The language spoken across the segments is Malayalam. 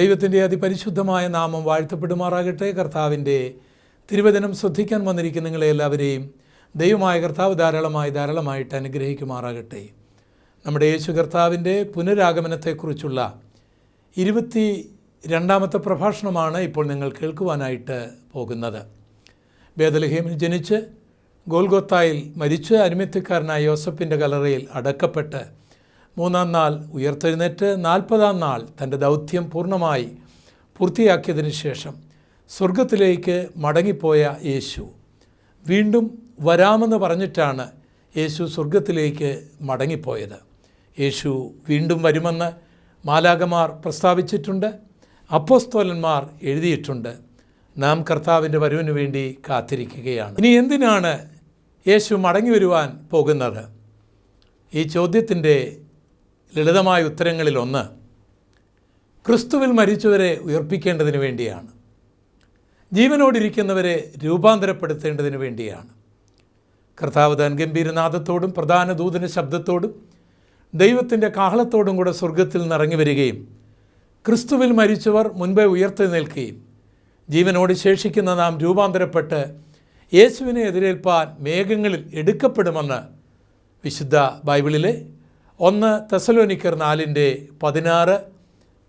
ദൈവത്തിന്റെ അതിപരിശുദ്ധമായ നാമം വാഴ്ത്തപ്പെടുമാറാകട്ടെ. കർത്താവിന്റെ തിരുവചനം ശ്രദ്ധിക്കാൻ വന്നിരിക്കുന്ന നിങ്ങളെ എല്ലാവരെയും ദൈവമായ കർത്താവ് ധാരാളമായി ധാരാളമായിട്ട് അനുഗ്രഹിക്കുമാറാകട്ടെ. നമ്മുടെ യേശു കർത്താവിന്റെ പുനരാഗമനത്തെക്കുറിച്ചുള്ള ഇരുപത്തി രണ്ടാമത്തെ പ്രഭാഷണമാണ് ഇപ്പോൾ നിങ്ങൾ കേൾക്കുവാനായിട്ട് പോകുന്നത്. ബേദലഹേമിൽ ജനിച്ച് ഗോൽഗോത്തായിൽ മരിച്ച് അരുമിത്യക്കാരനായ യോസഫിന്റെ കലറയിൽ അടക്കപ്പെട്ട് മൂന്നാം നാൾ ഉയർത്തെഴുന്നേറ്റ് നാൽപ്പതാം നാൾ തന്റെ ദൗത്യം പൂർണമായി പൂർത്തിയാക്കിയതിന് ശേഷം സ്വർഗത്തിലേക്ക് മടങ്ങിപ്പോയ യേശു. വീണ്ടും വരാമെന്ന് പറഞ്ഞിട്ടാണ് യേശു സ്വർഗത്തിലേക്ക് മടങ്ങിപ്പോയത്. യേശു വീണ്ടും വരുമെന്ന് മാലാകമാർ പ്രസ്താവിച്ചിട്ടുണ്ട് അപ്പോസ്തോലന്മാർ എഴുതിയിട്ടുണ്ട്. നാം കർത്താവിന്റെ വരവിന് വേണ്ടി കാത്തിരിക്കുകയാണ്. ഇനി എന്തിനാണ് യേശു മടങ്ങി വരുവാൻ പോകുന്നത്? ഈ ചോദ്യത്തിന്റെ ലളിതമായ ഉത്തരങ്ങളിലൊന്ന് ക്രിസ്തുവിൽ മരിച്ചവരെ ഉയർപ്പിക്കേണ്ടതിന് വേണ്ടിയാണ്. ജീവനോടിരിക്കുന്നവരെ രൂപാന്തരപ്പെടുത്തേണ്ടതിന് വേണ്ടിയാണ്. കർത്താവ് താൻ ഗംഭീരനാഥത്തോടും പ്രധാന ദൂതന ശബ്ദത്തോടും ദൈവത്തിന്റെ കാഹളത്തോടും കൂടെ സ്വർഗത്തിൽ നിറങ്ങി വരികയും ക്രിസ്തുവിൽ മരിച്ചവർ മുൻപേ ഉയർത്തി നിൽക്കുകയും ജീവനോട് ശേഷിക്കുന്ന നാം രൂപാന്തരപ്പെട്ട് യേശുവിനെ എതിരേൽപ്പാൻ മേഘങ്ങളിൽ എടുക്കപ്പെടുമെന്ന് വിശുദ്ധ ബൈബിളിലെ ഒന്ന് തെസലോനിക്കർ നാലിന്റെ പതിനാറ്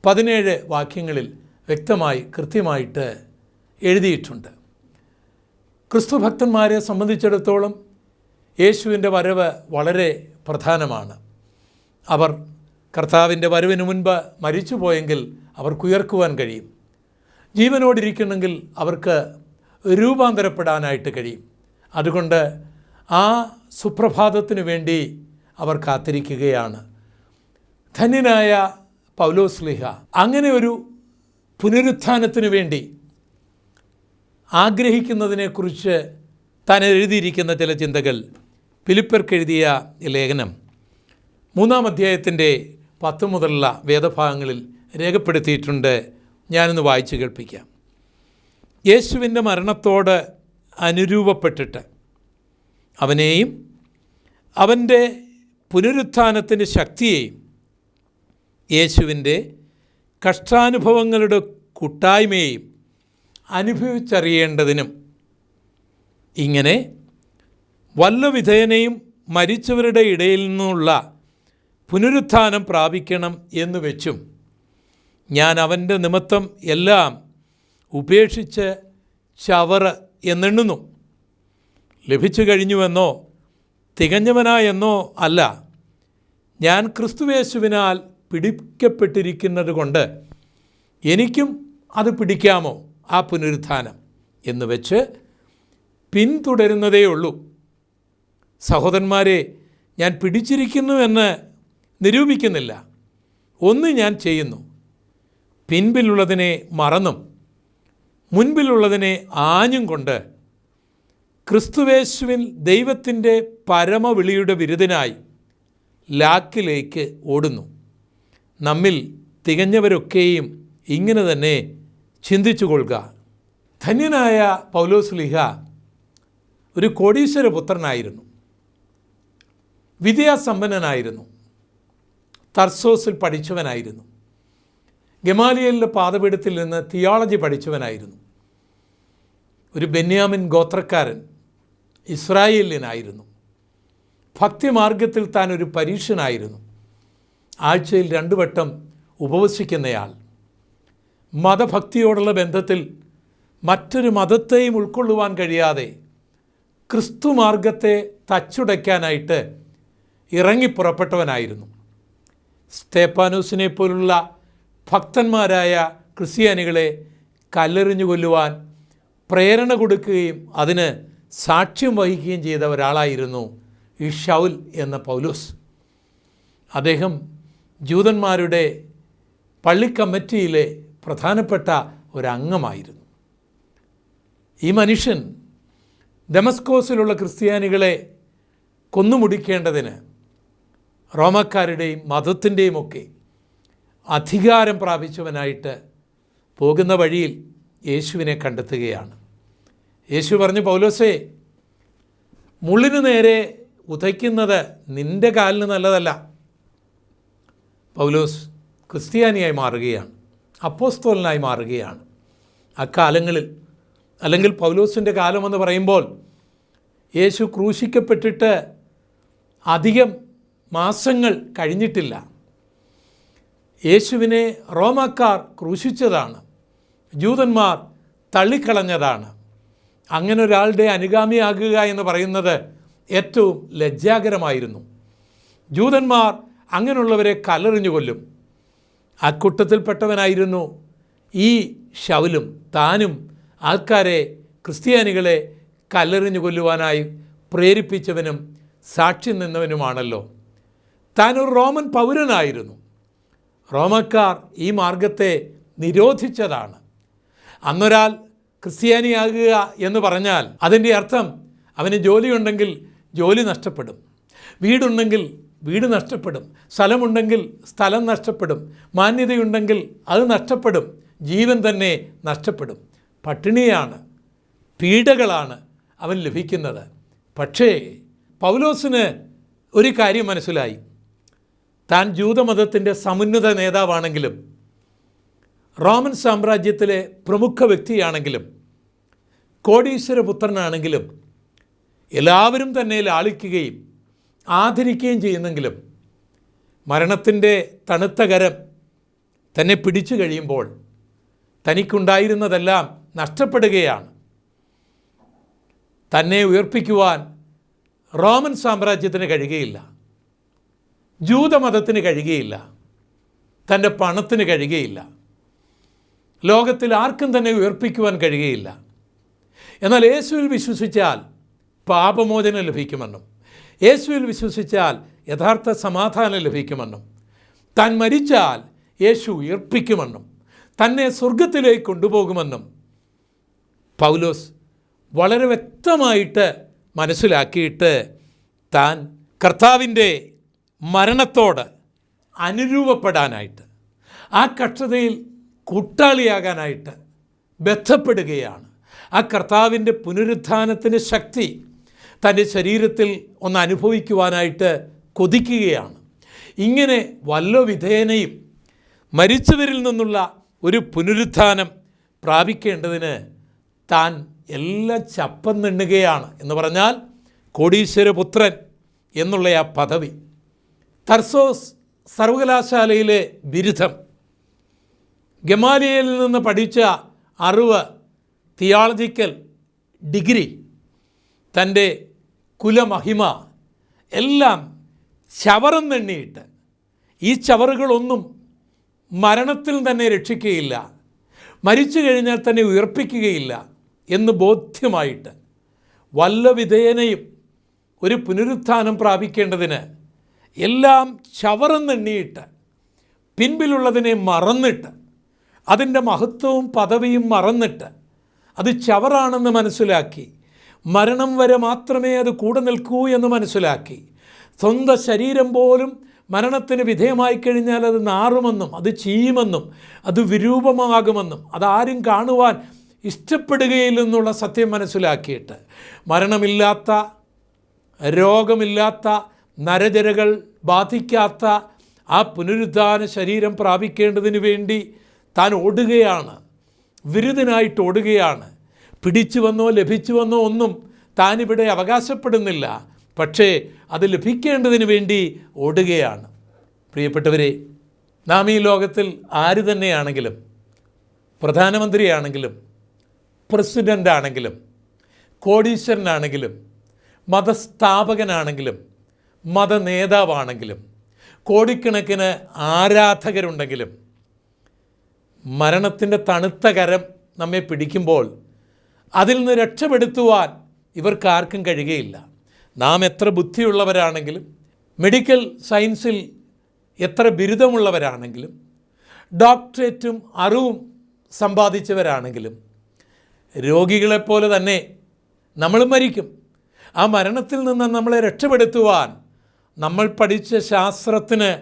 പതിനേഴ് വാക്യങ്ങളിൽ വ്യക്തമായി കൃത്യമായിട്ട് എഴുതിയിട്ടുണ്ട്. ക്രിസ്തു ഭക്തന്മാരെ സംബന്ധിച്ചിടത്തോളം യേശുവിന്റെ വരവ് വളരെ പ്രധാനമാണ്. അവർ കർത്താവിന്റെ വരവിന് മുൻപ് മരിച്ചു മരിച്ചുപോയെങ്കിൽ അവർക്കുയർക്കുവാൻ കഴിയും. ജീവനോടിരിക്കണമെങ്കിൽ അവർക്ക് രൂപാന്തരപ്പെടാനായിട്ട് കഴിയും. അതുകൊണ്ട് ആ സുപ്രഭാതത്തിന് വേണ്ടി അവർ കാത്തിരിക്കുകയാണ്. ധന്യനായ പൗലോസ്ലിഹ അങ്ങനെ ഒരു പുനരുത്ഥാനത്തിനു വേണ്ടി ആഗ്രഹിക്കുന്നതിനെക്കുറിച്ച് താൻ എഴുതിയിരിക്കുന്ന ചില ചിന്തകൾ ഫിലിപ്പർക്ക് എഴുതിയ ലേഖനം മൂന്നാം അധ്യായത്തിന്റെ പത്ത് മുതലുള്ള വേദഭാഗങ്ങളിൽ രേഖപ്പെടുത്തിയിട്ടുണ്ട്. ഞാനൊന്ന് വായിച്ചു കേൾപ്പിക്കാം. യേശുവിന്റെ മരണത്തോട് അനുരൂപപ്പെട്ടിട്ട് അവനെയും അവന്റെ പുനരുത്ഥാനത്തിന്റെ ശക്തിയെയും യേശുവിന്റെ കഷ്ടാനുഭവങ്ങളുടെ കൂട്ടായ്മയെയും അനുഭവിച്ചറിയേണ്ടതിനും ഇങ്ങനെ വല്ലവിധേനയും മരിച്ചവരുടെ ഇടയിൽ നിന്നുള്ള പുനരുത്ഥാനം പ്രാപിക്കണം എന്ന് വെച്ചും ഞാൻ അവന്റെ നിമിത്തം എല്ലാം ഉപേക്ഷിച്ച് ചവറ് എന്നെണ്ണുന്നു. ലഭിച്ചു കഴിഞ്ഞുവെന്നോ തികഞ്ഞവനായെന്നോ അല്ല. ഞാൻ ക്രിസ്തുവേശുവിനാൽ പിടിക്കപ്പെട്ടിരിക്കുന്നത് കൊണ്ട് എനിക്കും അത് പിടിക്കാമോ? ആ പുനരുത്ഥാനം എന്ന് വെച്ച് പിന്തുടരുന്നതേ ഉള്ളൂ. സഹോദരന്മാരെ ഞാൻ പിടിച്ചിരിക്കുന്നു എന്ന് നിരൂപിക്കുന്നില്ല. ഒന്ന് ഞാൻ ചെയ്യുന്നു. പിൻപിലുള്ളതിനെ മറന്നും. മുൻപിലുള്ളതിനെ ആഞ്ഞും കൊണ്ട് ക്രിസ്തുവേശുവിൽ ദൈവത്തിന്റെ പരമവിളിയുടെ വിരുദ്ധനായി ലാക്കിലേക്ക് ഓടുന്നു. നമ്മിൽ തികഞ്ഞവരൊക്കെയും ഇങ്ങനെ തന്നെ ചിന്തിച്ചു കൊള്ളുക ധന്യനായ പൗലോസ്ലിഹ ഒരു കോടീശ്വര പുത്രനായിരുന്നു വിദ്യാസമ്പന്നനായിരുന്നു. തർസോസിൽ പഠിച്ചവനായിരുന്നു. ഗമാലിയലിന്റെ പാതപീഠത്തിൽ നിന്ന് തിയോളജി പഠിച്ചവനായിരുന്നു. ഒരു ബെന്യാമിൻ ഗോത്രക്കാരൻ. ഇസ്രായേലിനായിരുന്നു. ഭക്തിമാർഗത്തിൽ താൻ ഒരു പരീക്ഷനായിരുന്നു. ആഴ്ചയിൽ രണ്ടു വട്ടം ഉപവസിക്കുന്നയാൾ. മതഭക്തിയോടുള്ള ബന്ധത്തിൽ മറ്റൊരു മതത്തെയും ഉൾക്കൊള്ളുവാൻ കഴിയാതെ ക്രിസ്തുമാർഗത്തെ തച്ചുടയ്ക്കാനായിട്ട് ഇറങ്ങിപ്പുറപ്പെട്ടവനായിരുന്നു. സ്റ്റേപ്പാനൂസിനെ പോലുള്ള ഭക്തന്മാരായ ക്രിസ്ത്യാനികളെ കല്ലെറിഞ്ഞു കൊല്ലുവാൻ പ്രേരണ കൊടുക്കുകയും അതിന് സാക്ഷ്യം വഹിക്കുകയും ചെയ്ത ഒരാളായിരുന്നു ഈ ഷൗൽ എന്ന പൗലൂസ്. അദ്ദേഹം ജൂതന്മാരുടെ പള്ളി കമ്മിറ്റിയിലെ പ്രധാനപ്പെട്ട ഒരംഗമായിരുന്നു. ഈ മനുഷ്യൻ ഡെമസ്കോസിലുള്ള ക്രിസ്ത്യാനികളെ കൊന്നുമുടിക്കേണ്ടതിന് റോമക്കാരുടെയും മതത്തിന്റെയും ഒക്കെ അധികാരം പ്രാപിച്ചവനായിട്ട് പോകുന്ന വഴിയിൽ യേശുവിനെ കണ്ടെത്തുകയാണ്. യേശു പറഞ്ഞു പൗലോസേ മുള്ളിന് നേരെ ഉതയ്ക്കുന്നത് നിന്റെ കാലിന് നല്ലതല്ല. പൗലോസ് ക്രിസ്ത്യാനിയായി മാറുകയാണ് അപ്പോസ്തോലനായി മാറുകയാണ്. അക്കാലങ്ങളിൽ അല്ലെങ്കിൽ പൗലോസിന്റെ കാലമെന്ന് പറയുമ്പോൾ യേശു ക്രൂശിക്കപ്പെട്ടിട്ട് അധികം മാസങ്ങൾ കഴിഞ്ഞിട്ടില്ല. യേശുവിനെ റോമാക്കാർ ക്രൂശിച്ചതാണ് ജൂതന്മാർ തള്ളിക്കളഞ്ഞതാണ്. അങ്ങനെ ഒരാളുടെ അനുഗാമിയാകുക എന്ന് പറയുന്നത് ഏറ്റവും ലജ്ജാകരമായിരുന്നു. ജൂതന്മാർ അങ്ങനെയുള്ളവരെ കല്ലെറിഞ്ഞു കൊല്ലും. അക്കൂട്ടത്തിൽപ്പെട്ടവനായിരുന്നു ഈ ഷൗലും താനും ആൾക്കാരെ ക്രിസ്ത്യാനികളെ കല്ലെറിഞ്ഞു കൊല്ലുവാനായി പ്രേരിപ്പിച്ചവനും സാക്ഷി നിന്നവനുമാണല്ലോ. താനൊരു റോമൻ പൗരനായിരുന്നു. റോമക്കാർ ഈ മാർഗത്തെ നിരോധിച്ചതാണ്. അന്നൊരാൾ ക്രിസ്ത്യാനിയാകുക എന്ന് പറഞ്ഞാൽ അതിന്റെ അർത്ഥം അവന് ജോലിയുണ്ടെങ്കിൽ ജോലി നഷ്ടപ്പെടും. വീടുണ്ടെങ്കിൽ വീട് നഷ്ടപ്പെടും. സ്ഥലമുണ്ടെങ്കിൽ സ്ഥലം നഷ്ടപ്പെടും. മാന്യതയുണ്ടെങ്കിൽ അത് നഷ്ടപ്പെടും. ജീവൻ തന്നെ നഷ്ടപ്പെടും. പട്ടിണിയാണ് പീഡകളാണ് അവൻ ലഭിക്കുന്നത്. പക്ഷേ പൗലോസിന് ഒരു കാര്യം മനസ്സിലായി. താൻ ജൂതമതത്തിന്റെ സമുന്നത നേതാവാണെങ്കിലും റോമൻ സാമ്രാജ്യത്തിലെ പ്രമുഖ വ്യക്തിയാണെങ്കിലും കോടീശ്വരപുത്രനാണെങ്കിലും എല്ലാവരും തന്നെ ലാളിക്കുകയും ആദരിക്കുകയും ചെയ്യുന്നെങ്കിലും മരണത്തിന്റെ തണുത്ത കരം തന്നെ പിടിച്ചു കഴിയുമ്പോൾ തനിക്കുണ്ടായിരുന്നതെല്ലാം നഷ്ടപ്പെടുകയാണ്. തന്നെ ഉയർപ്പിക്കുവാൻ റോമൻ സാമ്രാജ്യത്തിന് കഴിയുകയില്ല. ജൂതമതത്തിന് കഴിയുകയില്ല. തന്റെ പണത്തിന് കഴിയുകയില്ല. ലോകത്തിൽ ആർക്കും തന്നെ ഉയർപ്പിക്കുവാൻ കഴിയുകയില്ല. എന്നാൽ യേശുവിൽ വിശ്വസിച്ചാൽ പാപമോചനം ലഭിക്കുമെന്നും യേശുവിൽ വിശ്വസിച്ചാൽ യഥാർത്ഥ സമാധാനം ലഭിക്കുമെന്നും താൻ മരിച്ചാൽ യേശു ഉയർപ്പിക്കുമെന്നും തന്നെ സ്വർഗത്തിലേക്ക് കൊണ്ടുപോകുമെന്നും പൗലോസ് വളരെ വ്യക്തമായിട്ട് മനസ്സിലാക്കിയിട്ട് താൻ കർത്താവിന്റെ മരണത്തോട് അനുരൂപപ്പെടാനായിട്ട് ആ കഷ്ടതയിൽ കൂട്ടാളിയാകാനായിട്ട് ബന്ധപ്പെടുകയാണ്. ആ കർത്താവിന്റെ പുനരുദ്ധാനത്തിന് ശക്തി തന്റെ ശരീരത്തിൽ ഒന്ന് അനുഭവിക്കുവാനായിട്ട് കൊതിക്കുകയാണ്. ഇങ്ങനെ വല്ല വിധേനയും മരിച്ചവരിൽ നിന്നുള്ള ഒരു പുനരുത്ഥാനം പ്രാപിക്കേണ്ടതിന് താൻ എല്ലാം ചപ്പം നിണ്ണുകയാണ് എന്ന് പറഞ്ഞാൽ കോടീശ്വരപുത്രൻ എന്നുള്ള ആ പദവി. തർസോസ് സർവകലാശാലയിലെ ബിരുദം ഗമാലിയയിൽ നിന്ന് പഠിച്ച അറിവ് തിയോളജിക്കൽ ഡിഗ്രി തന്റെ കുലമഹിമ എല്ലാം ചവറെന്നെണ്ണിയിട്ട് ഈ ചവറുകളൊന്നും മരണത്തിൽ തന്നെ രക്ഷിക്കുകയില്ല മരിച്ചു കഴിഞ്ഞാൽ തന്നെ ഉയർപ്പിക്കുകയില്ല എന്ന് ബോധ്യമായിട്ട് വല്ല വിധേയനയും ഒരു പുനരുത്ഥാനം പ്രാപിക്കേണ്ടതിന് എല്ലാം ചവറെന്നെണ്ണിയിട്ട് പിൻപിലുള്ളതിനെ മറന്നിട്ട് അതിന്റെ മഹത്വവും പദവിയും മറന്നിട്ട് അത് ചവറാണെന്ന് മനസ്സിലാക്കി. മരണം വരെ മാത്രമേ അത് കൂടെ നിൽക്കൂ എന്ന് മനസ്സിലാക്കി. സ്വന്തം ശരീരം പോലും മരണത്തിന് വിധേയമായി കഴിഞ്ഞാൽ അത് നാറുമെന്നും അത് ചീയുമെന്നും അത് വിരൂപമാകുമെന്നും അതാരും കാണുവാൻ ഇഷ്ടപ്പെടുകയില്ലെന്നുള്ള സത്യം മനസ്സിലാക്കിയിട്ട് മരണമില്ലാത്ത രോഗമില്ലാത്ത നരജരകൾ ബാധിക്കാത്ത ആ പുനരുദ്ധാന ശരീരം പ്രാപിക്കേണ്ടതിന് വേണ്ടി താൻ ഓടുകയാണ്. വിരുദ്ധനായിട്ട് ഓടുകയാണ്. പിടിച്ചു വന്നോ ലഭിച്ചു വന്നോ ഒന്നും താനിവിടെ അവകാശപ്പെടുന്നില്ല. പക്ഷേ അത് ലഭിക്കേണ്ടതിന് വേണ്ടി ഓടുകയാണ്. പ്രിയപ്പെട്ടവരെ നാം ഈ ലോകത്തിൽ ആര് തന്നെയാണെങ്കിലും പ്രധാനമന്ത്രിയാണെങ്കിലും പ്രസിഡന്റ് ആണെങ്കിലും കോടീശ്വരനാണെങ്കിലും മതസ്ഥാപകനാണെങ്കിലും മതനേതാവാണെങ്കിലും കോടിക്കണക്കിന് ആരാധകരുണ്ടെങ്കിലും മരണത്തിന്റെ തണുത്ത കരം നമ്മെ പിടിക്കുമ്പോൾ അതിൽ നിന്ന് രക്ഷപ്പെടുത്തുവാൻ ഇവർക്കാർക്കും കഴിയുകയില്ല. നാം എത്ര ബുദ്ധിയുള്ളവരാണെങ്കിലും മെഡിക്കൽ സയൻസിൽ എത്ര ബിരുദമുള്ളവരാണെങ്കിലും ഡോക്ടറേറ്റും അറിവും സമ്പാദിച്ചവരാണെങ്കിലും രോഗികളെപ്പോലെ തന്നെ നമ്മൾ മരിക്കും. ആ മരണത്തിൽ നിന്ന് നമ്മളെ രക്ഷപ്പെടുത്തുവാൻ നമ്മൾ പഠിച്ച ശാസ്ത്രത്തിന്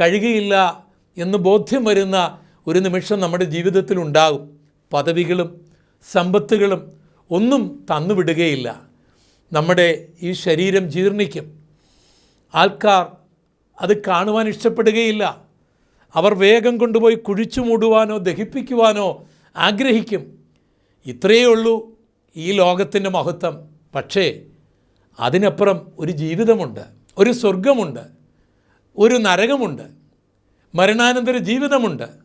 കഴിയുകയില്ല എന്ന് ബോധ്യം വരുന്ന ഒരു നിമിഷം നമ്മുടെ ജീവിതത്തിൽ ഉണ്ടാകും. പദവികളും സമ്പത്തുകളും ഒന്നും തന്നുവിടുകയില്ല നമ്മുടെ ഈ ശരീരം ജീർണിക്കും. ആൾക്കാർ അത് കാണുവാൻ ഇഷ്ടപ്പെടുകയില്ല. അവർ വേഗം കൊണ്ടുപോയി കുഴിച്ചു മൂടുവാനോ ദഹിപ്പിക്കുവാനോ ആഗ്രഹിക്കും. ഇത്രയേ ഉള്ളൂ ഈ ലോകത്തിന്റെ മഹത്വം. പക്ഷേ അതിനപ്പുറം ഒരു ജീവിതമുണ്ട് ഒരു സ്വർഗമുണ്ട് ഒരു നരകമുണ്ട് മരണാനന്തര ജീവിതമുണ്ട്.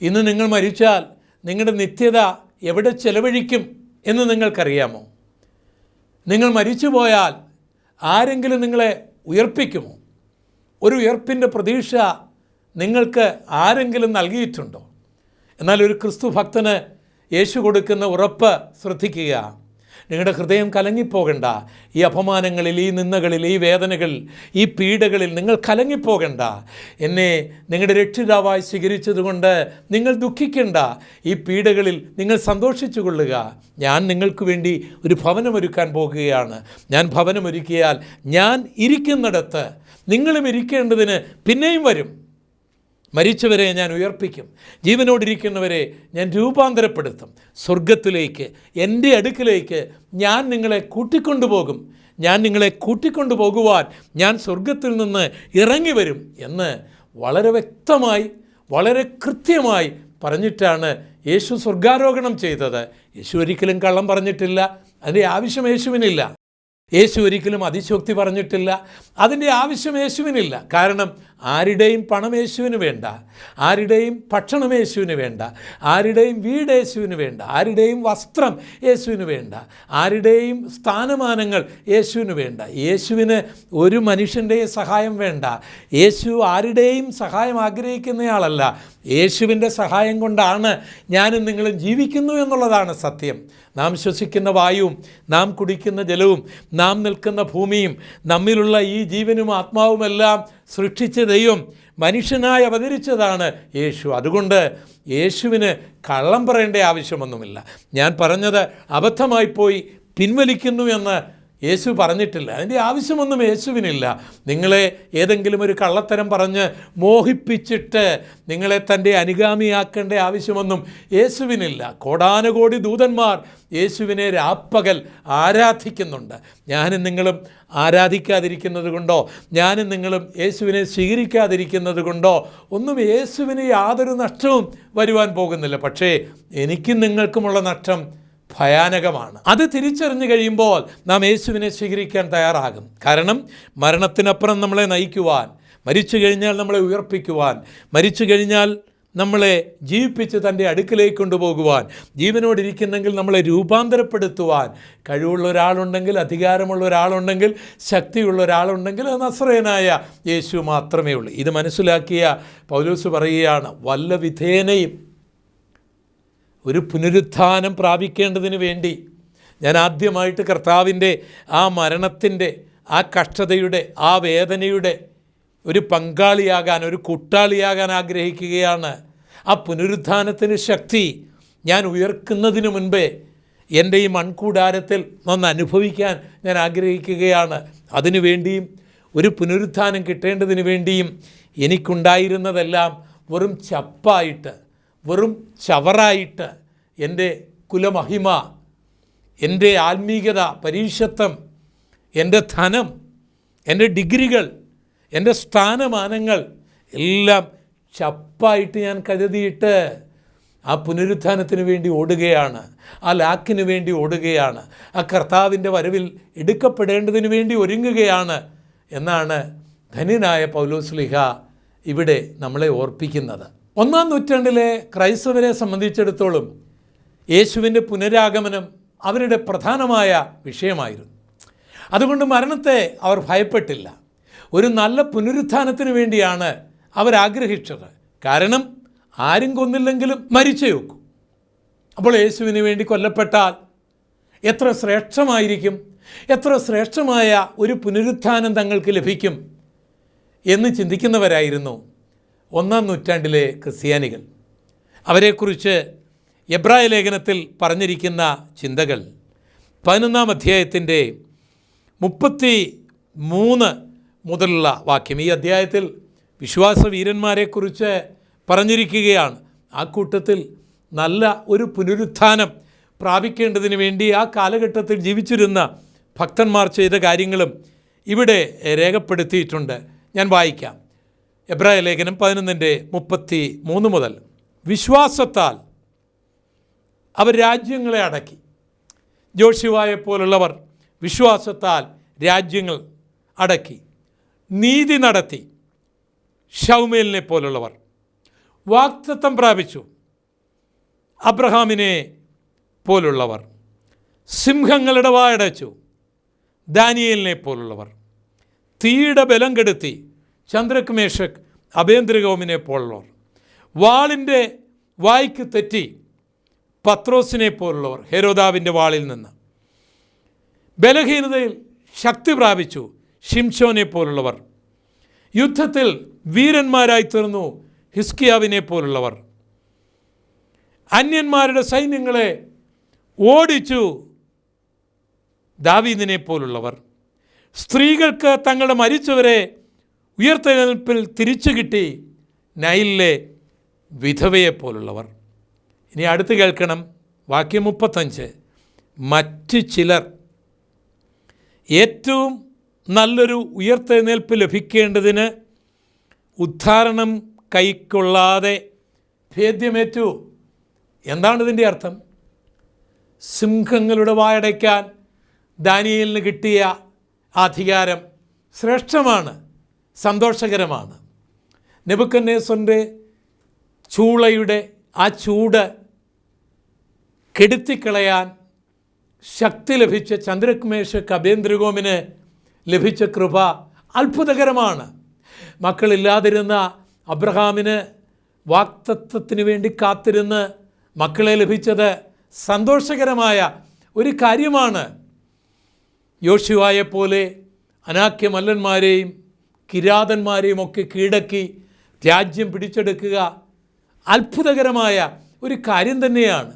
ഇന്ന് നിങ്ങൾ മരിച്ചാൽ നിങ്ങളുടെ നിത്യത എവിടെ ചെലവഴിക്കും എന്ന് നിങ്ങൾക്കറിയാമോ? നിങ്ങൾ മരിച്ചു പോയാൽ ആരെങ്കിലും നിങ്ങളെ ഉയർപ്പിക്കുമോ? ഒരു ഉയർപ്പിന്റെ പ്രതീക്ഷ നിങ്ങൾക്ക് ആരെങ്കിലും നൽകിയിട്ടുണ്ടോ? എന്നാൽ ഒരു ക്രിസ്തു ഭക്തന് യേശു കൊടുക്കുന്ന ഉറപ്പ് ശ്രദ്ധിക്കുക. നിങ്ങളുടെ ഹൃദയം കലങ്ങിപ്പോകണ്ട. ഈ അപമാനങ്ങളിൽ ഈ നിന്നകളിൽ ഈ വേദനകളിൽ ഈ പീഡകളിൽ നിങ്ങൾ കലങ്ങിപ്പോകണ്ട. എന്നെ നിങ്ങളുടെ രക്ഷിതാവായി സ്വീകരിച്ചതുകൊണ്ട് നിങ്ങൾ ദുഃഖിക്കേണ്ട. ഈ പീഡകളിൽ നിങ്ങൾ സന്തോഷിച്ചു കൊള്ളുക ഞാൻ നിങ്ങൾക്ക് വേണ്ടി ഒരു ഭവനമൊരുക്കാൻ പോകുകയാണ്. ഞാൻ ഭവനമൊരുക്കിയാൽ ഞാൻ ഇരിക്കുന്നിടത്ത്. നിങ്ങളും ഇരിക്കേണ്ടതിന് പിന്നെയും വരും. മരിച്ചവരെ ഞാൻ ഉയർപ്പിക്കും. ജീവനോടിരിക്കുന്നവരെ ഞാൻ രൂപാന്തരപ്പെടുത്തും. സ്വർഗത്തിലേക്ക് എന്റെ അടുക്കിലേക്ക് ഞാൻ നിങ്ങളെ കൂട്ടിക്കൊണ്ടുപോകും. ഞാൻ നിങ്ങളെ കൂട്ടിക്കൊണ്ടു പോകുവാൻ ഞാൻ സ്വർഗത്തിൽ നിന്ന് ഇറങ്ങി വരും എന്ന് വളരെ വ്യക്തമായി വളരെ കൃത്യമായി പറഞ്ഞിട്ടാണ് യേശു സ്വർഗാരോഹണം ചെയ്തത്. യേശു ഒരിക്കലും കള്ളം പറഞ്ഞിട്ടില്ല. അതിന്റെ ആവശ്യം യേശുവിനില്ല. യേശു ഒരിക്കലും അതിശോക്തി പറഞ്ഞിട്ടില്ല. അതിന്റെ ആവശ്യം യേശുവിനില്ല. കാരണം ആരുടെയും പണം യേശുവിന് വേണ്ട ആരുടെയും ഭക്ഷണം യേശുവിന് വേണ്ട ആരുടെയും വീട് യേശുവിന് വേണ്ട ആരുടെയും വസ്ത്രം യേശുവിന് വേണ്ട ആരുടെയും സ്ഥാനമാനങ്ങൾ യേശുവിന് വേണ്ട. യേശുവിന് ഒരു മനുഷ്യന്റെയും സഹായം വേണ്ട. യേശു ആരുടെയും സഹായം ആഗ്രഹിക്കുന്നയാളല്ല. യേശുവിന്റെ സഹായം കൊണ്ടാണ് ഞാനും നിങ്ങളും ജീവിക്കുന്നു എന്നുള്ളതാണ് സത്യം. നാം ശ്വസിക്കുന്ന വായുവും നാം കുടിക്കുന്ന ജലവും നാം നിൽക്കുന്ന ഭൂമിയും നമ്മിലുള്ള ഈ ജീവനും ആത്മാവുമെല്ലാം സൃഷ്ടിച്ച ദൈവം മനുഷ്യനായി അവതരിച്ചതാണ് യേശു. അതുകൊണ്ട് യേശുവിന് കള്ളം പറയേണ്ട ആവശ്യമൊന്നുമില്ല. ഞാൻ പറഞ്ഞത് അബദ്ധമായിപ്പോയി പിൻവലിക്കുന്നു എന്ന് യേശു പറഞ്ഞിട്ടില്ല. അതിന്റെ ആവശ്യമൊന്നും യേശുവിനില്ല. നിങ്ങളെ ഏതെങ്കിലും ഒരു കള്ളത്തരം പറഞ്ഞ് മോഹിപ്പിച്ചിട്ട് നിങ്ങളെ തന്റെ അനുഗാമിയാക്കേണ്ട ആവശ്യമൊന്നും യേശുവിനില്ല. കോടാനുകോടി ദൂതന്മാർ യേശുവിനെ രാപ്പകൽ ആരാധിക്കുന്നുണ്ട്. ഞാനും നിങ്ങളും ആരാധിക്കാതിരിക്കുന്നത് കൊണ്ടോ? ഞാനും നിങ്ങളും യേശുവിനെ സ്വീകരിക്കാതിരിക്കുന്നത് കൊണ്ടോ? ഒന്നും യേശുവിന് യാതൊരു നഷ്ടവും വരുവാൻ പോകുന്നില്ല. പക്ഷേ എനിക്കും നിങ്ങൾക്കുമുള്ള നഷ്ടം ഭയാനകമാണ്. അത് തിരിച്ചറിഞ്ഞു കഴിയുമ്പോൾ നാം യേശുവിനെ സ്വീകരിക്കാൻ തയ്യാറാകും. കാരണം മരണത്തിനപ്പുറം നമ്മളെ നയിക്കുവാൻ മരിച്ചു കഴിഞ്ഞാൽ നമ്മളെ ഉയർപ്പിക്കുവാൻ മരിച്ചു കഴിഞ്ഞാൽ നമ്മളെ ജീവിപ്പിച്ച് തന്റെ അടുക്കിലേക്ക് കൊണ്ടുപോകുവാൻ ജീവനോടിരിക്കുന്നെങ്കിൽ നമ്മളെ രൂപാന്തരപ്പെടുത്തുവാൻ കഴിവുള്ള ഒരാളുണ്ടെങ്കിൽ അധികാരമുള്ള ഒരാളുണ്ടെങ്കിൽ ശക്തിയുള്ള ഒരാളുണ്ടെങ്കിൽ അത് നസ്രയനായ യേശു മാത്രമേ ഉള്ളൂ. ഇത് മനസ്സിലാക്കിയ പൗലൂസ് പറയുകയാണ് വല്ല വിധേനയും ഒരു പുനരുത്ഥാനം പ്രാപിക്കേണ്ടതിന് വേണ്ടി ഞാൻ ആദ്യമായിട്ട് കർത്താവിന്റെ ആ മരണത്തിന്റെ ആ കഷ്ടതയുടെ ആ വേദനയുടെ ഒരു പങ്കാളിയാകാൻ ഒരു കൂട്ടാളിയാകാൻ ആഗ്രഹിക്കുകയാണ്. ആ പുനരുത്ഥാനത്തിന് ശക്തി ഞാൻ ഉയർക്കുന്നതിന് മുൻപേ എന്റെ ഈ മൺകൂടാരത്തിൽ നന്ന് അനുഭവിക്കാൻ ഞാൻ ആഗ്രഹിക്കുകയാണ്. അതിനുവേണ്ടിയും ഒരു പുനരുത്ഥാനം കിട്ടേണ്ടതിന് വേണ്ടിയും എനിക്കുണ്ടായിരുന്നതെല്ലാം വെറും ചപ്പായിട്ട് വെറും ചവറായിട്ട് എന്റെ കുലമഹിമ എന്റെ ആത്മീകത പരീക്ഷത്വം എന്റെ ധനം എന്റെ ഡിഗ്രികൾ എന്റെ സ്ഥാനമാനങ്ങൾ എല്ലാം ചപ്പായിട്ട് ഞാൻ കരുതിയിട്ട് ആ പുനരുത്ഥാനത്തിന് വേണ്ടി ഓടുകയാണ് ആ ലാക്കിന് വേണ്ടി ഓടുകയാണ് ആ കർത്താവിന്റെ വരവിൽ എടുക്കപ്പെടേണ്ടതിന് വേണ്ടി ഒരുങ്ങുകയാണ് എന്നാണ് ധന്യനായ പൗലോസ്ലിഹ ഇവിടെ നമ്മളെ ഓർപ്പിക്കുന്നത്. ഒന്നാം നൂറ്റാണ്ടിലെ ക്രൈസ്തവരെ സംബന്ധിച്ചിടത്തോളം യേശുവിന്റെ പുനരാഗമനം അവരുടെ പ്രധാനമായ വിഷയമായിരുന്നു. അതുകൊണ്ട് മരണത്തെ അവർ ഭയപ്പെട്ടില്ല. ഒരു നല്ല പുനരുത്ഥാനത്തിന് വേണ്ടിയാണ് അവരാഗ്രഹിച്ചത്. കാരണം ആരും കൊന്നില്ലെങ്കിലും മരിച്ചു വെക്കും അപ്പോൾ യേശുവിന് വേണ്ടി കൊല്ലപ്പെട്ടാൽ എത്ര ശ്രേഷ്ഠമായിരിക്കും? എത്ര ശ്രേഷ്ഠമായ ഒരു പുനരുത്ഥാനം തങ്ങൾക്ക് ലഭിക്കും എന്ന് ചിന്തിക്കുന്നവരായിരുന്നു ഒന്നാം നൂറ്റാണ്ടിലെ ക്രിസ്ത്യാനികൾ. അവരെക്കുറിച്ച് എബ്രായ ലേഖനത്തിൽ പറഞ്ഞിരിക്കുന്ന ചിന്തകൾ പതിനൊന്നാം അധ്യായത്തിന്റെ മുപ്പത്തി മൂന്ന് മുതലുള്ള വാക്യം. ഈ അധ്യായത്തിൽ വിശ്വാസ വീരന്മാരെക്കുറിച്ച് പറഞ്ഞിരിക്കുകയാണ്. ആ കൂട്ടത്തിൽ നല്ല ഒരു പുനരുത്ഥാനം പ്രാപിക്കേണ്ടതിന് വേണ്ടി ആ കാലഘട്ടത്തിൽ ജീവിച്ചിരുന്ന ഭക്തന്മാർ ചെയ്ത കാര്യങ്ങളും ഇവിടെ രേഖപ്പെടുത്തിയിട്ടുണ്ട്. ഞാൻ വായിക്കാം. എബ്രായ ലേഖനം പതിനൊന്നിന്റെ മുപ്പത്തി മൂന്ന് മുതൽ. വിശ്വാസത്താൽ അവർ രാജ്യങ്ങളെ അടക്കി. ജോഷിവായെ പോലുള്ളവർ വിശ്വാസത്താൽ രാജ്യങ്ങൾ അടക്കി. നീതി നടത്തി. ഷൗമേലിനെ പോലുള്ളവർ വാക്തത്വം പ്രാപിച്ചു. അബ്രഹാമിനെ പോലുള്ളവർ സിംഹങ്ങളുടെ വായടച്ചു ദാനിയലിനെ പോലുള്ളവർ തീയുടെ ബലം കെടുത്തി. ചന്ദ്രക് മേഷക് അഭേന്ദ്രഗോമിനെ പോലുള്ളവർ. വാളിന്റെ വായ്ക്ക് തെറ്റി പത്രോസിനെ പോലുള്ളവർ ഹെരോദാവിന്റെ വാളിൽ നിന്ന്. ബലഹീനതയിൽ ശക്തി പ്രാപിച്ചു ഷിംഷോനെ പോലുള്ളവർ. യുദ്ധത്തിൽ വീരന്മാരായി തീർന്നു ഹിസ്കിയാവിനെ പോലുള്ളവർ. അന്യന്മാരുടെ സൈന്യങ്ങളെ ഓടിച്ചു ദാവീദിനെ പോലുള്ളവർ. സ്ത്രീകൾക്ക് തങ്ങളുടെ മരിച്ചവരെ ഉയർത്തെഴുന്നേൽപ്പിൽ തിരിച്ചു കിട്ടി നൈലിലെ വിധവയെപ്പോലുള്ളവർ. ഇനി അടുത്ത് കേൾക്കണം വാക്യം മുപ്പത്തഞ്ച്. മറ്റ് ചിലർ ഏറ്റവും നല്ലൊരു ഉയർത്തെഴുന്നേൽപ്പ് ലഭിക്കേണ്ടതിന് ഉദ്ധാരണം കൈക്കൊള്ളാതെ ഭേദ്യമേറ്റു. എന്താണ് ഇതിന്റെ അർത്ഥം? സിംഹങ്ങളുടെ വായടയ്ക്കാൻ ദാനിയലിന് കിട്ടിയ അധികാരം ശ്രേഷ്ഠമാണ്. സന്തോഷകരമാണ്. നെബുക്കന്നേസ്വന്റെ ചൂളയുടെ ആ ചൂട് കെടുത്തിക്കളയാൻ ശക്തി ലഭിച്ച ചന്ദ്രകുമേഷ് കബേന്ദ്രഗോമിന് ലഭിച്ച കൃപ അത്ഭുതകരമാണ്. മക്കളില്ലാതിരുന്ന അബ്രഹാമിന് വാക്തത്വത്തിന് വേണ്ടി കാത്തിരുന്ന് മക്കളെ ലഭിച്ചത് സന്തോഷകരമായ ഒരു കാര്യമാണ്. യോശുവായെപ്പോലെ അനാക്യമല്ലന്മാരെയും കിരാതന്മാരെയും ഒക്കെ കീഴടക്കി രാജ്യം പിടിച്ചെടുക്കുക അത്ഭുതകരമായ ഒരു കാര്യം തന്നെയാണ്.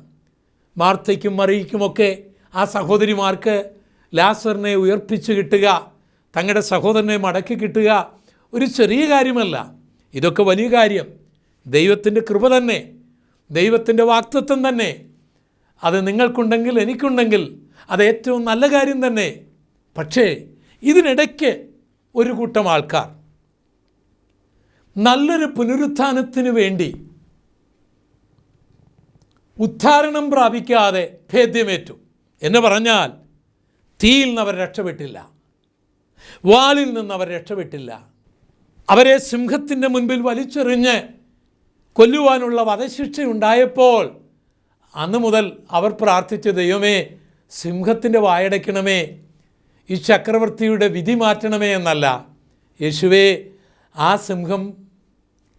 മാർത്തയ്ക്കും മറിയിക്കുമൊക്കെ ആ സഹോദരിമാർക്ക് ലാസറിനെ ഉയർപ്പിച്ച് കിട്ടുക തങ്ങളുടെ സഹോദരനെ മടക്കി കിട്ടുക ഒരു ചെറിയ കാര്യമല്ല. ഇതൊക്കെ വലിയ കാര്യം. ദൈവത്തിന്റെ കൃപ തന്നെ. ദൈവത്തിന്റെ വാക്തത്വം തന്നെ. അത് നിങ്ങൾക്കുണ്ടെങ്കിൽ എനിക്കുണ്ടെങ്കിൽ അത് ഏറ്റവും നല്ല കാര്യം തന്നെ. പക്ഷേ ഇതിനിടയ്ക്ക് ഒരു കൂട്ടം ആൾക്കാർ. നല്ലൊരു പുനരുത്ഥാനത്തിന് വേണ്ടി ഉദ്ധാരണം പ്രാപിക്കാതെ ഭേദ്യമേറ്റു. എന്ന് പറഞ്ഞാൽ തീയിൽ നിന്ന് അവർ രക്ഷപ്പെട്ടില്ല. വാലിൽ നിന്ന് അവർ രക്ഷപ്പെട്ടില്ല. അവരെ സിംഹത്തിന്റെ മുൻപിൽ വലിച്ചെറിഞ്ഞ് കൊല്ലുവാനുള്ള വധശിക്ഷ ഉണ്ടായപ്പോൾ അന്ന് മുതൽ അവർ പ്രാർത്ഥിച്ച ദൈവമേ സിംഹത്തിന്റെ വായടയ്ക്കണമേ ഈ ചക്രവർത്തിയുടെ വിധി മാറ്റണമേ എന്നല്ല. യേശുവേ ആ സിംഹം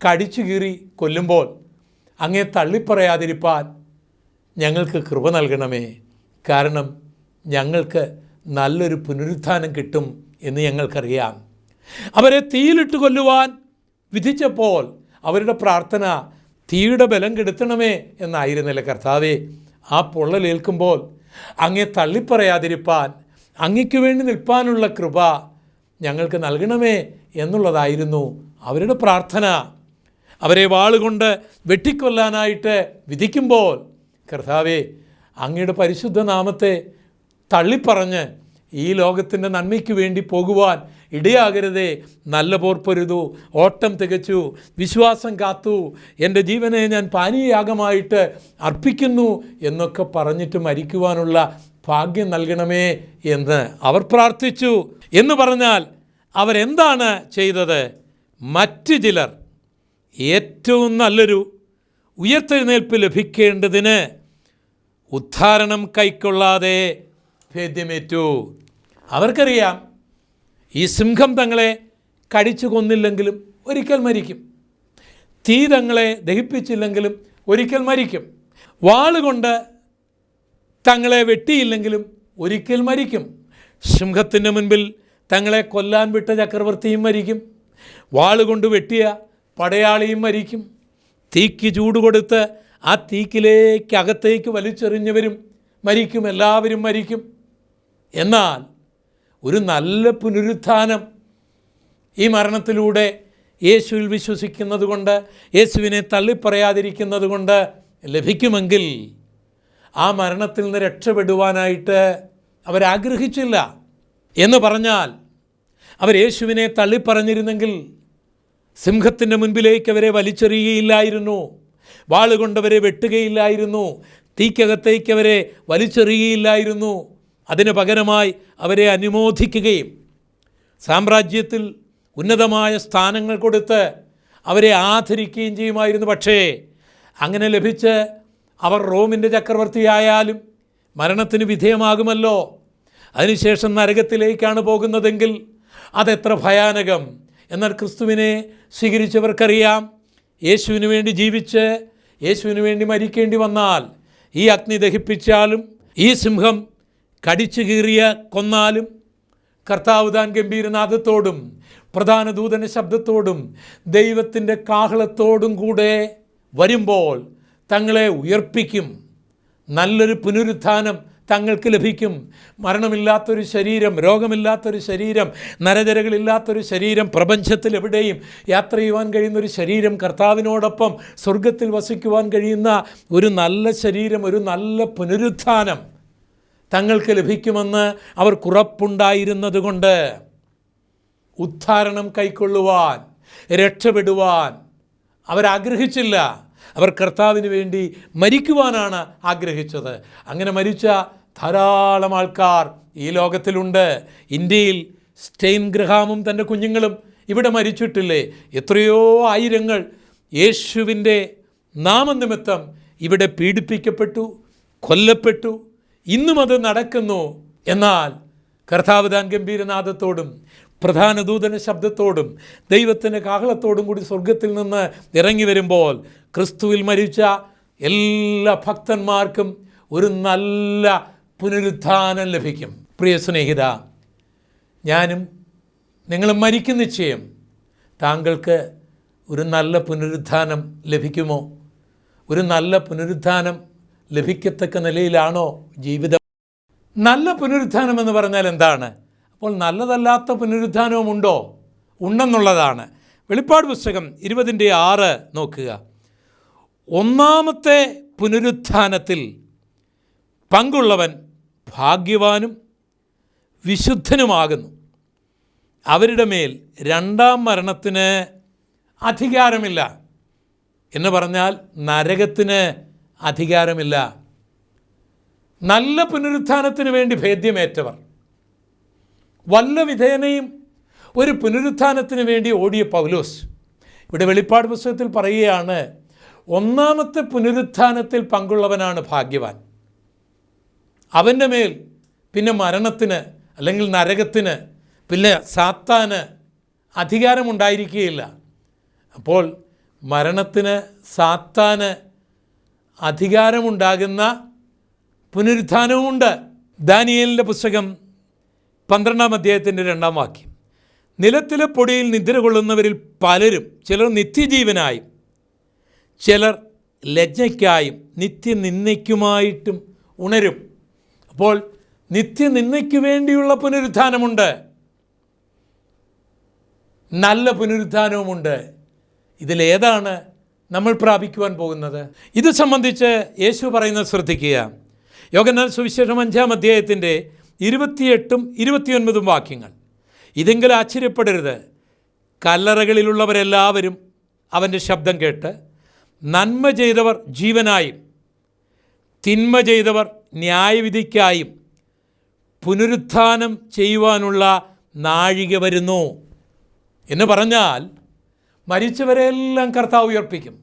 കടിച്ചു കീറി കൊല്ലുമ്പോൾ അങ്ങേ തള്ളിപ്പറയാതിരിപ്പാൻ ഞങ്ങൾക്ക് കൃപ നൽകണമേ. കാരണം ഞങ്ങൾക്ക് നല്ലൊരു പുനരുത്ഥാനം കിട്ടും എന്ന് ഞങ്ങൾക്കറിയാം. അവരെ തീയിലിട്ട് കൊല്ലുവാൻ വിധിച്ചപ്പോൾ അവരുടെ പ്രാർത്ഥന തീയുടെ ബലം കെടുത്തണമേ എന്നായിരുന്നില്ല കർത്താവേ. ആ പൊള്ളലേൽക്കുമ്പോൾ അങ്ങേ തള്ളിപ്പറയാതിരിപ്പാൻ അങ്ങയ്ക്ക് വേണ്ടി നിൽപ്പാനുള്ള കൃപ ഞങ്ങൾക്ക് നൽകണമേ എന്നുള്ളതായിരുന്നു അവരുടെ പ്രാർത്ഥന. അവരെ വാളുകൊണ്ട് വെട്ടിക്കൊല്ലാനായിട്ട് വിധിക്കുമ്പോൾ കർത്താവെ അങ്ങയുടെ പരിശുദ്ധ നാമത്തെ തള്ളിപ്പറഞ്ഞ് ഈ ലോകത്തിന്റെ നന്മയ്ക്ക് വേണ്ടി പോകുവാൻ ഇടയാകരുതേ. നല്ല പോർപ്പൊരുതു പൊരുതു ഓട്ടം തികച്ചു വിശ്വാസം കാത്തു എന്റെ ജീവനെ ഞാൻ പാനീയാഗമായിട്ട് അർപ്പിക്കുന്നു എന്നൊക്കെ പറഞ്ഞിട്ട് മരിക്കുവാനുള്ള ഭാഗ്യം നൽകണമേ എന്ന് അവർ പ്രാർത്ഥിച്ചു. എന്ന് പറഞ്ഞാൽ അവരെന്താണ് ചെയ്തത്? മറ്റ് ചിലർ ഏറ്റവും നല്ലൊരു ഉയർത്തെഴുന്നേൽപ്പ് ലഭിക്കേണ്ടതിന് ഉദ്ധാരണം കൈക്കൊള്ളാതെ ഭേദ്യമേറ്റു. അവർക്കറിയാം ഈ സിംഹം തങ്ങളെ കടിച്ചു കൊന്നില്ലെങ്കിലും ഒരിക്കൽ മരിക്കും. തീ തങ്ങളെ ദഹിപ്പിച്ചില്ലെങ്കിലും ഒരിക്കൽ മരിക്കും. വാളുകൊണ്ട് തങ്ങളെ വെട്ടിയില്ലെങ്കിലും ഒരിക്കൽ മരിക്കും. സിംഹത്തിന്റെ മുൻപിൽ തങ്ങളെ കൊല്ലാൻ വിട്ട ചക്രവർത്തിയും മരിക്കും. വാളുകൊണ്ട് വെട്ടിയ പടയാളിയും മരിക്കും. തീക്ക് ചൂട് കൊടുത്ത് ആ തീക്കിലേക്ക് അകത്തേക്ക് വലിച്ചെറിഞ്ഞവരും മരിക്കും. എല്ലാവരും മരിക്കും. എന്നാൽ ഒരു നല്ല പുനരുത്ഥാനം ഈ മരണത്തിലൂടെ യേശുവിൽ വിശ്വസിക്കുന്നതുകൊണ്ട് യേശുവിനെ തള്ളിപ്പറയാതിരിക്കുന്നതുകൊണ്ട് ലഭിക്കുമെങ്കിൽ ആ മരണത്തിൽ നിന്ന് രക്ഷപ്പെടുവാനായിട്ട് അവരാഗ്രഹിച്ചില്ല. എന്ന് പറഞ്ഞാൽ അവർ യേശുവിനെ തള്ളിപ്പറഞ്ഞിരുന്നെങ്കിൽ സിംഹത്തിന്റെ മുൻപിലേക്ക് അവരെ വലിച്ചെറിയുകയില്ലായിരുന്നു. വാളുകൊണ്ടവരെ വെട്ടുകയില്ലായിരുന്നു. തീക്കകത്തേക്ക് അവരെ വലിച്ചെറിയുകയില്ലായിരുന്നു. അതിന് പകരമായി അവരെ അനുമോദിക്കുകയും സാമ്രാജ്യത്തിൽ ഉന്നതമായ സ്ഥാനങ്ങൾ കൊടുത്ത് അവരെ ആദരിക്കുകയും ചെയ്യുമായിരുന്നു. പക്ഷേ അങ്ങനെ ലഭിച്ച് അവർ റോമിന്റെ ചക്രവർത്തിയായാലും മരണത്തിന് വിധേയമാകുമല്ലോ. അതിനുശേഷം നരകത്തിലേക്കാണ് പോകുന്നതെങ്കിൽ അതെത്ര ഭയാനകം. എന്നാൽ ക്രിസ്തുവിനെ സ്വീകരിച്ചവർക്കറിയാം. യേശുവിന് വേണ്ടി ജീവിച്ച് യേശുവിന് വേണ്ടി മരിക്കേണ്ടി വന്നാൽ ഈ അഗ്നി ദഹിപ്പിച്ചാലും ഈ സിംഹം കടിച്ചു കീറിയ കൊന്നാലും കർത്താവ് താൻ ഗംഭീരനാഥത്തോടും പ്രധാന ദൂതന ശബ്ദത്തോടും ദൈവത്തിന്റെ കാഹളത്തോടും കൂടെ വരുമ്പോൾ തങ്ങളെ ഉയർപ്പിക്കും. നല്ലൊരു പുനരുത്ഥാനം തങ്ങൾക്ക് ലഭിക്കും. മരണമില്ലാത്തൊരു ശരീരം രോഗമില്ലാത്തൊരു ശരീരം നരചരകളില്ലാത്തൊരു ശരീരം പ്രപഞ്ചത്തിൽ എവിടെയും യാത്ര ചെയ്യുവാൻ കഴിയുന്ന ഒരു ശരീരം കർത്താവിനോടൊപ്പം സ്വർഗത്തിൽ വസിക്കുവാൻ കഴിയുന്ന ഒരു നല്ല ശരീരം ഒരു നല്ല പുനരുത്ഥാനം തങ്ങൾക്ക് ലഭിക്കുമെന്ന് കൊണ്ട് ഉദ്ധാരണം കൈക്കൊള്ളുവാൻ രക്ഷപ്പെടുവാൻ അവരാഗ്രഹിച്ചില്ല. അവർ കർത്താവിന് വേണ്ടി മരിക്കുവാനാണ് ആഗ്രഹിച്ചത്. അങ്ങനെ മരിച്ച ധാരാളം ആൾക്കാർ ഈ ലോകത്തിലുണ്ട്. ഇന്ത്യയിൽ സ്റ്റെയിൻ ഗ്രഹാമും തന്റെ കുഞ്ഞുങ്ങളും ഇവിടെ മരിച്ചിട്ടില്ലേ? എത്രയോ ആയിരങ്ങൾ യേശുവിന്റെ നാമനിമിത്തം ഇവിടെ പീഡിപ്പിക്കപ്പെട്ടു കൊല്ലപ്പെട്ടു ഇന്നും അത് നടക്കുന്നു. എന്നാൽ കർത്താവ് താൻ ഗംഭീരനാഥത്തോടും പ്രധാന ദൂതന ശബ്ദത്തോടും ദൈവത്തിന്റെ കാഹളത്തോടും കൂടി സ്വർഗത്തിൽ നിന്ന് ഇറങ്ങി വരുമ്പോൾ ക്രിസ്തുവിൽ മരിച്ച എല്ലാ ഭക്തന്മാർക്കും ഒരു നല്ല പുനരുത്ഥാനം ലഭിക്കും. പ്രിയ സ്നേഹിത ഞാനും നിങ്ങൾ മരിക്കും നിശ്ചയം താങ്കൾക്ക് ഒരു നല്ല പുനരുത്ഥാനം ലഭിക്കുമോ? ഒരു നല്ല പുനരുത്ഥാനം ലഭിക്കത്തക്ക നിലയിലാണോ ജീവിതം? നല്ല പുനരുത്ഥാനം എന്ന് പറഞ്ഞാൽ എന്താണ്? അപ്പോൾ നല്ലതല്ലാത്ത പുനരുദ്ധാനവും ഉണ്ടോ? ഉണ്ടെന്നുള്ളതാണ്. വെളിപ്പാട് പുസ്തകം ഇരുപതിന്റെ ആറ് നോക്കുക. ഒന്നാമത്തെ പുനരുത്ഥാനത്തിൽ പങ്കുള്ളവൻ ഭാഗ്യവാനും വിശുദ്ധനുമാകുന്നു. അവരുടെ മേൽ രണ്ടാം മരണത്തിന് അധികാരമില്ല എന്ന് പറഞ്ഞാൽ നരകത്തിന് അധികാരമില്ല. നല്ല പുനരുത്ഥാനത്തിന് വേണ്ടി ഭേദ്യമേറ്റവർ. വല്ല വിധേനയും ഒരു പുനരുത്ഥാനത്തിന് വേണ്ടി ഓടിയ പൗലോസ് ഇവിടെ വെളിപ്പാട് പുസ്തകത്തിൽ പറയുകയാണ് ഒന്നാമത്തെ പുനരുത്ഥാനത്തിൽ പങ്കുള്ളവനാണ് ഭാഗ്യവാൻ. അവന്റെ മേൽ പിന്നെ മരണത്തിന് അല്ലെങ്കിൽ നരകത്തിന് പിന്നെ സാത്താന് അധികാരമുണ്ടായിരിക്കുകയില്ല. അപ്പോൾ മരണത്തിന് സാത്താന് അധികാരമുണ്ടാകുന്ന പുനരുത്ഥാനവുമുണ്ട്. ദാനിയലിന്റെ പുസ്തകം പന്ത്രണ്ടാം അധ്യായത്തിന്റെ രണ്ടാം വാക്യം. നിലത്തിലെ പൊടിയിൽ നിദ്ര കൊള്ളുന്നവരിൽ പലരും ചിലർ നിത്യജീവനായും ചിലർ ലജ്ജയ്ക്കായും നിത്യനിന്ദയ്ക്കുമായിട്ടും ഉണരും. അപ്പോൾ നിത്യനിന്ദയ്ക്ക് വേണ്ടിയുള്ള പുനരുത്ഥാനമുണ്ട്. നല്ല പുനരുത്ഥാനവുമുണ്ട്. ഇതിലേതാണ് നമ്മൾ പ്രാപിക്കുവാൻ പോകുന്നത്? ഇത് സംബന്ധിച്ച് യേശു പറയുന്നത് ശ്രദ്ധിക്കുക. യോഗനാൽ സുവിശേഷം അഞ്ചാം അധ്യായത്തിന്റെ ഇരുപത്തിയെട്ടും ഇരുപത്തിയൊൻപതും വാക്യങ്ങൾ. ഇതെങ്കിലും ആശ്ചര്യപ്പെടരുത്. കല്ലറകളിലുള്ളവരെല്ലാവരും അവന്റെ ശബ്ദം കേട്ട് നന്മ ചെയ്തവർ ജീവനായും തിന്മ ചെയ്തവർ ന്യായവിധിക്കായും പുനരുത്ഥാനം ചെയ്യുവാനുള്ള നാഴിക വരുന്നു. എന്ന് പറഞ്ഞാൽ മരിച്ചവരെല്ലാം കർത്താവ് ഉയർപ്പിക്കും.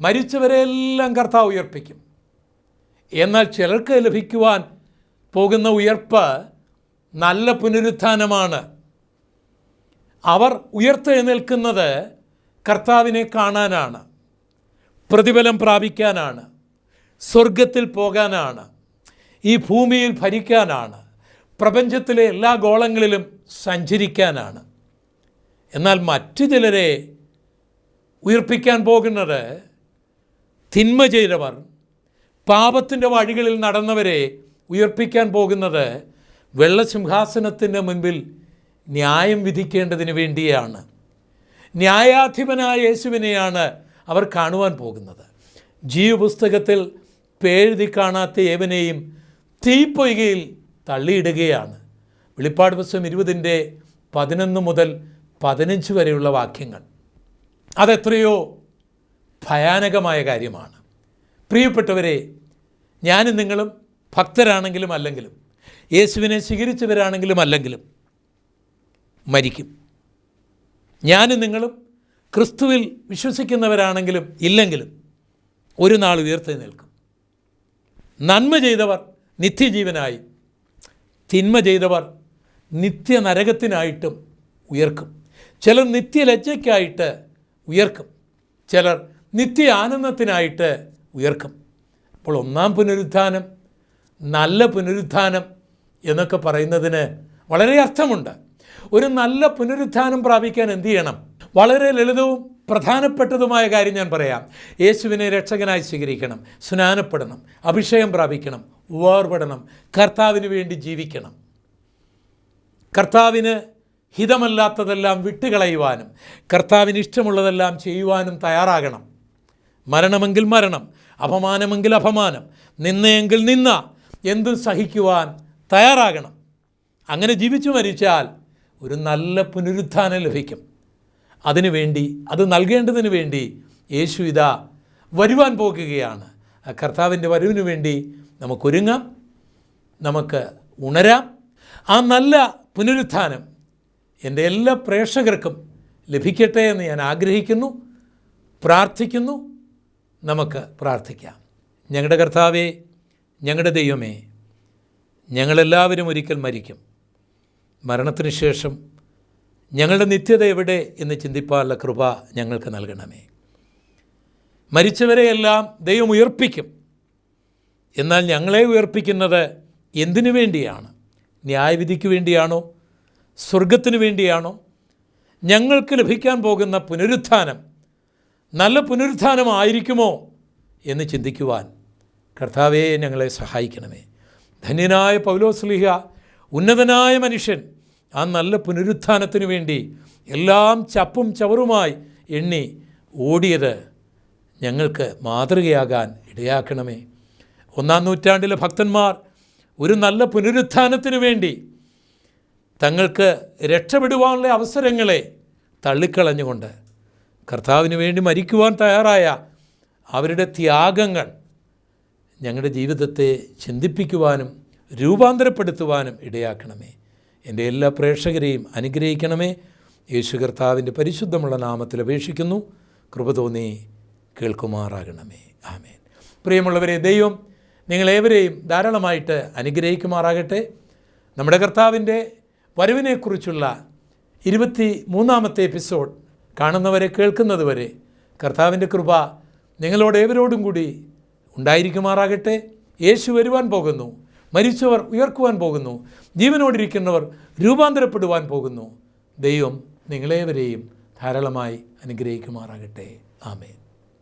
മരിച്ചവരെല്ലാം കർത്താവ് ഉയർപ്പിക്കും. എന്നാൽ ചിലർക്ക് ലഭിക്കുവാൻ പോകുന്ന ഉയർപ്പ് നല്ല പുനരുത്ഥാനമാണ്. അവർ ഉയർത്തെഴുന്നേൽക്കുന്നത് കർത്താവിനെ കാണാനാണ് പ്രതിഫലം പ്രാപിക്കാനാണ് സ്വർഗത്തിൽ പോകാനാണ് ഈ ഭൂമിയിൽ ഭരിക്കാനാണ് പ്രപഞ്ചത്തിലെ എല്ലാ ഗോളങ്ങളിലും സഞ്ചരിക്കാനാണ്. എന്നാൽ മറ്റു ചിലരെ ഉയർപ്പിക്കാൻ പോകുന്നത് തിന്മ ചെയ്തവർ പാപത്തിന്റെ വഴികളിൽ നടന്നവരെ ഉയർപ്പിക്കാൻ പോകുന്നത് വെള്ളസിംഹാസനത്തിന്റെ മുൻപിൽ ന്യായം വിധിക്കേണ്ടതിന് വേണ്ടിയാണ്. ന്യായാധിപനായ യേശുവിനെയാണ് അവർ കാണുവാൻ പോകുന്നത്. ജീവപുസ്തകത്തിൽ പേഴുതി കാണാത്ത ഏവനെയും തീപ്പൊയ്കയിൽ തള്ളിയിടുകയാണ്. വെളിപ്പാട് പുസ്തകം ഇരുപതിന്റെ പതിനൊന്ന് മുതൽ പതിനഞ്ച് വരെയുള്ള വാക്യങ്ങൾ. അതെത്രയോ ഭയാനകമായ കാര്യമാണ്. പ്രിയപ്പെട്ടവരെ ഞാനും നിങ്ങളും ഭക്തരാണെങ്കിലും അല്ലെങ്കിലും യേശുവിനെ സ്വീകരിച്ചവരാണെങ്കിലും അല്ലെങ്കിലും മരിക്കും. ഞാനും നിങ്ങളും ക്രിസ്തുവിൽ വിശ്വസിക്കുന്നവരാണെങ്കിലും ഇല്ലെങ്കിലും ഒരു നാൾ ഉയർത്തി നിൽക്കും. നന്മ ചെയ്തവർ നിത്യജീവനായി തിന്മ ചെയ്തവർ നിത്യനരകത്തിനായിട്ടും ഉയർക്കും. ചിലർ നിത്യലജ്ജയ്ക്കായിട്ട് ഉയർക്കും. ചിലർ നിത്യ ആനന്ദത്തിനായിട്ട് ഉയർക്കും. അപ്പോൾ ഒന്നാം പുനരുത്ഥാനം നല്ല പുനരുത്ഥാനം എന്നൊക്കെ പറയുന്നതിന് വളരെ അർത്ഥമുണ്ട്. ഒരു നല്ല പുനരുത്ഥാനം പ്രാപിക്കാൻ എന്തു ചെയ്യണം? വളരെ ലളിതവും പ്രധാനപ്പെട്ടതുമായ കാര്യം ഞാൻ പറയാം. യേശുവിനെ രക്ഷകനായി സ്വീകരിക്കണം സ്നാനപ്പെടണം അഭിഷേകം പ്രാപിക്കണം വേർപെടണം കർത്താവിന് വേണ്ടി ജീവിക്കണം. കർത്താവിന് ഹിതമല്ലാത്തതെല്ലാം വിട്ടുകളയുവാനും കർത്താവിന് ഇഷ്ടമുള്ളതെല്ലാം ചെയ്യുവാനും തയ്യാറാകണം. മരണമെങ്കിൽ മരണം അപമാനമെങ്കിൽ അപമാനം നിന്നയെങ്കിൽ നിന്ന എന്തും സഹിക്കുവാൻ തയ്യാറാകണം. അങ്ങനെ ജീവിച്ചു മരിച്ചാൽ ഒരു നല്ല പുനരുത്ഥാനം ലഭിക്കും. അതിനുവേണ്ടി അത് നൽകേണ്ടതിന് വേണ്ടി യേശു ഇതാ വരുവാൻ പോകുകയാണ്. കർത്താവിന്റെ വരവിന് വേണ്ടി നമുക്കൊരുങ്ങാം നമുക്ക് ഉണരാം. ആ നല്ല പുനരുത്ഥാനം എന്റെ എല്ലാ പ്രേക്ഷകർക്കും ലഭിക്കട്ടെ എന്ന് ഞാൻ ആഗ്രഹിക്കുന്നു പ്രാർത്ഥിക്കുന്നു നമുക്ക് പ്രാർത്ഥിക്കാം. ഞങ്ങളുടെ കർത്താവേ ഞങ്ങളുടെ ദൈവമേ ഞങ്ങളെല്ലാവരും ഒരിക്കൽ മരിക്കും. മരണത്തിന് ശേഷം ഞങ്ങളുടെ നിത്യത എവിടെ എന്ന് ചിന്തിപ്പാനുള്ള കൃപ ഞങ്ങൾക്ക് നൽകണമേ. മരിച്ചവരെയെല്ലാം ദൈവം ഉയർപ്പിക്കും. എന്നാൽ ഞങ്ങളെ ഉയർപ്പിക്കുന്നത് എന്തിനു വേണ്ടിയാണ്? ന്യായവിധിക്ക് വേണ്ടിയാണോ? സ്വർഗത്തിന് വേണ്ടിയാണോ? ഞങ്ങൾക്ക് ലഭിക്കാൻ പോകുന്ന പുനരുത്ഥാനം നല്ല പുനരുത്ഥാനമായിരിക്കുമോ എന്ന് ചിന്തിക്കുവാൻ കർത്താവേ ഞങ്ങളെ സഹായിക്കണമേ. ധന്യനായ പൗലോസ്ലിഹ ഉന്നതനായ മനുഷ്യൻ ആ നല്ല പുനരുത്ഥാനത്തിന് വേണ്ടി എല്ലാം ചപ്പും ചവറുമായി എണ്ണി ഓടിയത് ഞങ്ങൾക്ക് മാതൃകയാകാൻ ഇടയാക്കണമേ. ഒന്നാം നൂറ്റാണ്ടിലെ ഭക്തന്മാർ ഒരു നല്ല പുനരുത്ഥാനത്തിനു വേണ്ടി തങ്ങൾക്ക് രക്ഷപ്പെടുവാനുള്ള അവസരങ്ങളെ തള്ളിക്കളഞ്ഞുകൊണ്ട് കർത്താവിന് വേണ്ടി മരിക്കുവാൻ തയ്യാറായ അവരുടെ ത്യാഗങ്ങൾ ഞങ്ങളുടെ ജീവിതത്തെ ചിന്തിപ്പിക്കുവാനും രൂപാന്തരപ്പെടുത്തുവാനും ഇടയാക്കണമേ. എന്റെ എല്ലാ പ്രേക്ഷകരെയും അനുഗ്രഹിക്കണമേ. യേശു കർത്താവിന്റെ പരിശുദ്ധമുള്ള നാമത്തിൽ അപേക്ഷിക്കുന്നു. കൃപ തോന്നി കേൾക്കുമാറാകണമേ. ആമേൻ. പ്രിയമുള്ളവരെ ദൈവം നിങ്ങളേവരെയും ധാരാളമായിട്ട് അനുഗ്രഹിക്കുമാറാകട്ടെ. നമ്മുടെ കർത്താവിന്റെ വരവിനെക്കുറിച്ചുള്ള ഇരുപത്തി മൂന്നാമത്തെ എപ്പിസോഡ് കാണുന്നവരെ കേൾക്കുന്നതുവരെ കർത്താവിന്റെ കൃപ നിങ്ങളോട് ഏവരോടും കൂടി ഉണ്ടായിരിക്കുമാറാകട്ടെ. യേശു വരുവാൻ പോകുന്നു. മരിച്ചവർ ഉയർക്കുവാൻ പോകുന്നു. ജീവനോടിരിക്കുന്നവർ രൂപാന്തരപ്പെടുവാൻ പോകുന്നു. ദൈവം നിങ്ങളേവരെയും ധാരാളമായി അനുഗ്രഹിക്കുമാറാകട്ടെ. ആമേൻ.